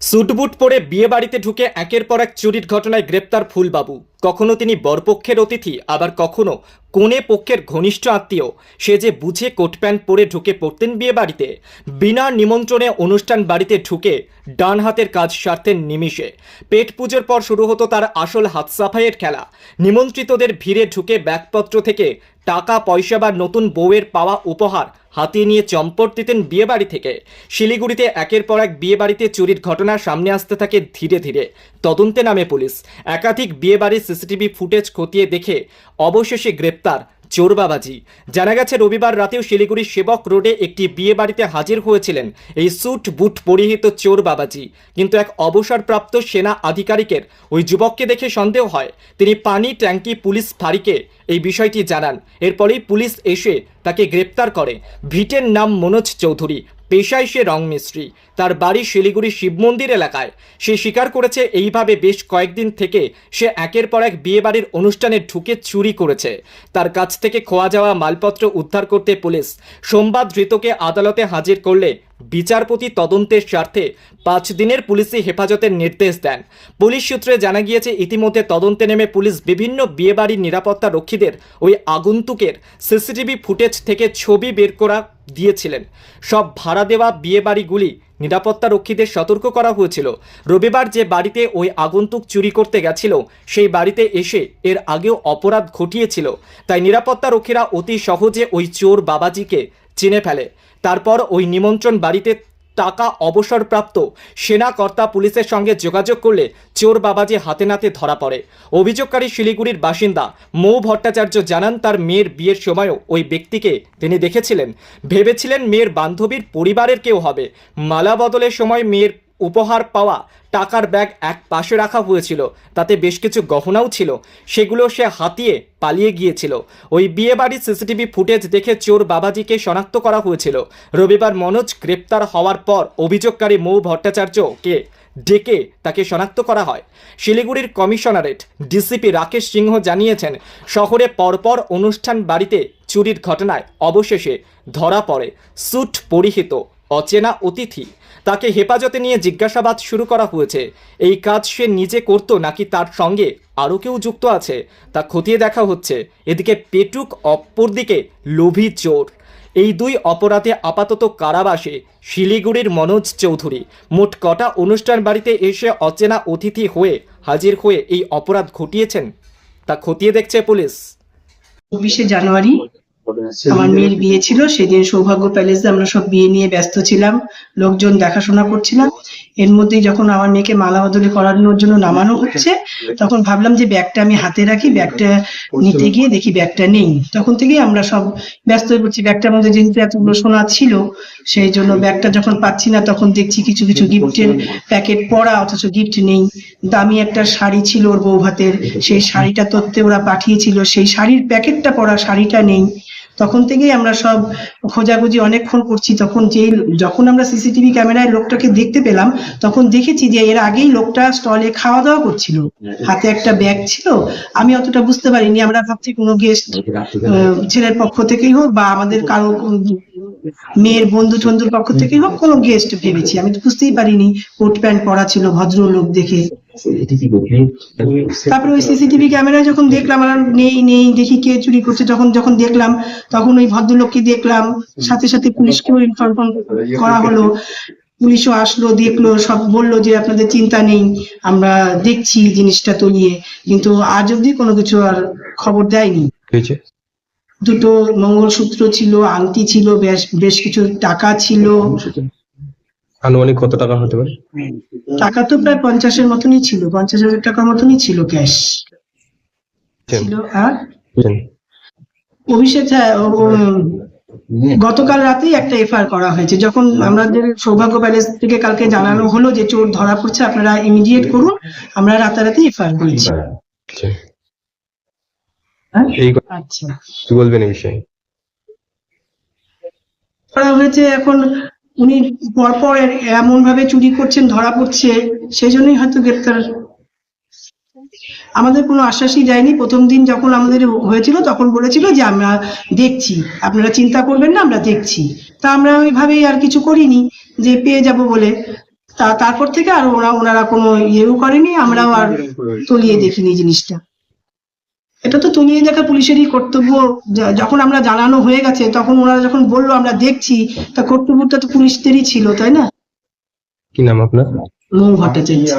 Suit boot পরে বিয়ে বাড়িতে ঢুকে একের পর এক চুরির ঘটনায় গ্রেপ্তার ফুলবাবু। কখনো তিনি বরপক্ষের অতিথি, আবার কখনো কোনে পক্ষের ঘনিষ্ঠ আত্মীয়। সে যে বুঝে কোট প্যান্ট পরে ঢুকে পড়তেন বিয়ে বাড়িতে বিনা নিমন্ত্রণে অনুষ্ঠান বাড়িতে ঢুকে ডান হাতের কাজ সারতেন নিমিষে। পেট পুজোর পর শুরু হতো তার আসল হাত সাফাইয়ের খেলা। নিমন্ত্রিতদের ভিড়ে ঢুকে ব্যাগপত্র থেকে টাকা, পয়সা বা নতুন বউয়ের পাওয়া উপহার হাতিয়ে নিয়ে চম্পট দিতেন বিয়েবাড়ি থেকে। শিলিগুড়িতে একের পর এক বিয়েবাড়িতে চুরির ঘটনা সামনে আসতে থাকে ধীরে ধীরে। তদন্তে নামে পুলিশ। একাধিক বিয়েবাড়ির সিসিটিভি ফুটেজ খতিয়ে দেখে অবশেষে গ্রেপ্তার চোর বাবাজি। জানা গেছে, রবিবার রাতেও শিলিগুড়ির সেবক রোডে একটি বিয়ে বাড়িতে হাজির হয়েছিলেন এই স্যুট বুট পরিহিত চোর বাবাজি। কিন্তু এক অবসরপ্রাপ্ত সেনা আধিকারিকের ওই যুবককে দেখে সন্দেহ হয়। তিনি পানি, ট্যাঙ্কি, পুলিশ, ফাঁড়িকে এই বিষয়টি জানান। এরপরেই পুলিশ এসে তাকে গ্রেপ্তার করে। ভিটের নাম মনোজ চৌধুরী। পেশায় সে রং মিস্ত্রি। তার বাড়ি শিলিগুড়ি শিব মন্দির এলাকায়। সে স্বীকার করেছে, এইভাবে বেশ কয়েকদিন থেকে সে একের পর এক বিয়েবাড়ির অনুষ্ঠানে ঢুকে চুরি করেছে। তার কাছ থেকে খোয়া যাওয়া মালপত্র উদ্ধার করতে পুলিশ। সোমবার ধৃতকে আদালতে হাজির করলে বিচারপতি তদন্তের স্বার্থে পাঁচ দিনের পুলিশি হেফাজতের নির্দেশ দেন। পুলিশ সূত্রে জানা গিয়েছে, ইতিমধ্যে তদন্তে নেমে পুলিশ বিভিন্ন বিয়েবাড়ির নিরাপত্তা রক্ষীদের ওই আগন্তুকের সিসিটিভি ফুটেজ থেকে ছবি বের করা দিয়েছিলেন। সব ভাড়া দেওয়া বিয়েবাড়িগুলি নিরাপত্তা রক্ষীদের সতর্ক করা হয়েছিল। রবিবার যে বাড়িতে ওই আগন্তুক চুরি করতে গেছিল, সেই বাড়িতে এসে এর আগেও অপরাধ ঘটিয়েছিল। তাই নিরাপত্তা রক্ষীরা অতি সহজে ওই চোর বাবাজিকে চিনে ফেলে। তারপর ওই নিমন্ত্রণ বাড়িতে টাকা অবসরপ্রাপ্ত সেনা কর্তা পুলিশের সঙ্গে যোগাযোগ করলে চোর বাবাজি হাতে নাতে ধরা পড়ে। অভিযোগকারী শিলিগুড়ির বাসিন্দা মৌ ভট্টাচার্য জানান, তার মেয়ের বিয়ের সময়ও ওই ব্যক্তিকে তিনি দেখেছিলেন। ভেবেছিলেন মেয়ের বান্ধবীর পরিবারের কেউ হবে। মালা বদলের সময় মেয়ের উপহার পাওয়া টাকার ব্যাগ এক পাশে রাখা হয়েছিল। তাতে বেশ কিছু গহনাও ছিল। সেগুলো সে হাতিয়ে পালিয়ে গিয়েছিল। ওই বিয়ে বাড়ির সিসিটিভি ফুটেজ দেখে চোর বাবাজিকে শনাক্ত করা হয়েছিল। রবিবার মনোজ গ্রেপ্তার হওয়ার পর অভিযোগকারী মৌ ভট্টাচার্যকে ডেকে তাকে শনাক্ত করা হয়। শিলিগুড়ির কমিশনারেট ডিসিপি রাকেশ সিংহ জানিয়েছেন, শহরে পরপর অনুষ্ঠান বাড়িতে চুরির ঘটনায় অবশেষে ধরা পড়ে স্যুট পরিহিত। অচেনা অতিথি। তাকে হেফাজতে নিয়ে জিজ্ঞাসাবাদ শুরু করা হয়েছে। এই কাজ সে নিজে করত নাকি তার সঙ্গে আরও কেউ যুক্ত আছে, তা খতিয়ে দেখা হচ্ছে। এদিকে পেটুক অপরদিকে লোভী চোর। এই দুই অপরাধে আপাতত কারাবাসে শিলিগুড়ির মনোজ চৌধুরী। মোট কটা অনুষ্ঠান বাড়িতে এসে অচেনা অতিথি হয়ে হাজির হয়ে এই অপরাধ ঘটিয়েছেন, তা খতিয়ে দেখছে পুলিশ। চব্বিশে জানুয়ারি আমার মেয়ের বিয়ে ছিল সেদিন সৌভাগ্য প্যালেসে আমরা সব বিয়ে নিয়ে ব্যস্ত ছিলাম। লোকজন দেখাশোনা করছিলাম। এর মধ্যেই যখন আমার মেয়েকে মালা বদলি করানোর জন্য নামানো হচ্ছে তখন ভাবলাম যে ব্যাগটা আমি হাতে রাখি ব্যাগটা নিতে গিয়ে দেখি ব্যাগটা নেই। তখন থেকেই আমরা সব ব্যস্ত হয়ে পড়ছি। ব্যাগটার মধ্যে যেহেতু এতগুলো সোনা ছিল সেই জন্য ব্যাগটা যখন পাচ্ছি না তখন দেখছি কিছু কিছু গিফটের প্যাকেট পড়া অথচ গিফট নেই। দামি একটা শাড়ি ছিল ওর বউ ভাতের সেই শাড়িটা তত্ত্বে ওরা পাঠিয়েছিল। সেই শাড়ির প্যাকেটটা পড়া শাড়িটা নেই। তখন থেকেই আমরা সব খোঁজাখুঁজি অনেকক্ষণ করছি। তখন যে যখন আমরা সিসিটিভি ক্যামেরায় লোকটাকে দেখতে পেলাম, তখন দেখেছি যে এর আগেই লোকটা স্টলে খাওয়া দাওয়া করছিল। হাতে একটা ব্যাগ ছিল। আমি অতটা বুঝতে পারিনি। আমরা ভাবছি কোনো গেস্ট ছেলের পক্ষ থেকেই হোক বা আমাদের কারও, মেয়ের বন্ধু টন্ধুর পক্ষ থেকেই হোক কোনো গেস্ট ভেবেছি। আমি তো বুঝতেই পারিনি কোট প্যান্ট পরা ছিল, ভদ্রলোক দেখে। তারপরে ওই সিসিটিভি ক্যামেরায় যখন দেখলাম আর নেই নেই দেখি কে চুরি করছে যখন যখন দেখলাম তখন ওই ভদ্রলোককে দেখলাম সাথে সাথে পুলিশকেও ইনফর্ম করা হলো। পুলিশও আসলো দেখল সব বলল যে আপনাদের চিন্তা নেই আমরা দেখছি জিনিসটা তলিয়ে কিন্তু আজ অব্দি কোনো কিছু আর খবর দেয়নি। দুটো মঙ্গলসূত্র ছিল আংটি ছিল বেশ বেশ কিছু টাকা ছিল। আনুমানিক কত টাকা হতে পারে? টাকা তো প্রায় পঞ্চাশের মতনই ছিল পঞ্চাশ হাজার টাকার মতনই ছিল ক্যাশ ছিল আর? অভিষেক হ্যাঁ গতকাল রাতেই একটা এফআইআর করা হয়েছে। যখন আমাদের সৌভাগ্য প্যালেস থেকে কালকে জানানো হলো যে চোর ধরা পড়ছে আপনারা ইমিডিয়েট করুন আমরা রাতারাতি এফআইআর করেছি। কথা আচ্ছা। বলবেন এই বিষয়ে? করা হয়েছে এখন উনি পরপর এমন ভাবে চুরি করছেন ধরা পড়ছে সেই জন্যই হয়তো গ্রেপ্তার। আমাদের কোনো আশ্বাসই দেয়নি। প্রথম দিন যখন আমাদের হয়েছিল তখন বলেছিল যে আমরা দেখছি। আপনারা চিন্তা করবেন না আমরা দেখছি। তা আমরা ওইভাবেই আর কিছু করিনি যে পেয়ে যাব বলে। তা তারপর থেকে আর ওরা ওনারা কোনো ইয়েও করেনি আমরাও আর তলিয়ে দেখিনি জিনিসটা। এটা তো তুমি দেখা পুলিশেরই কর্তব্য। যখন আমরা জানানো হয়ে গেছে তখন ওনারা যখন বলল আমরা দেখছি তা কর্তব্যটা তো পুলিশদেরই ছিল তাই না? কি নাম আপনার? মৌ ভট্টাচার্য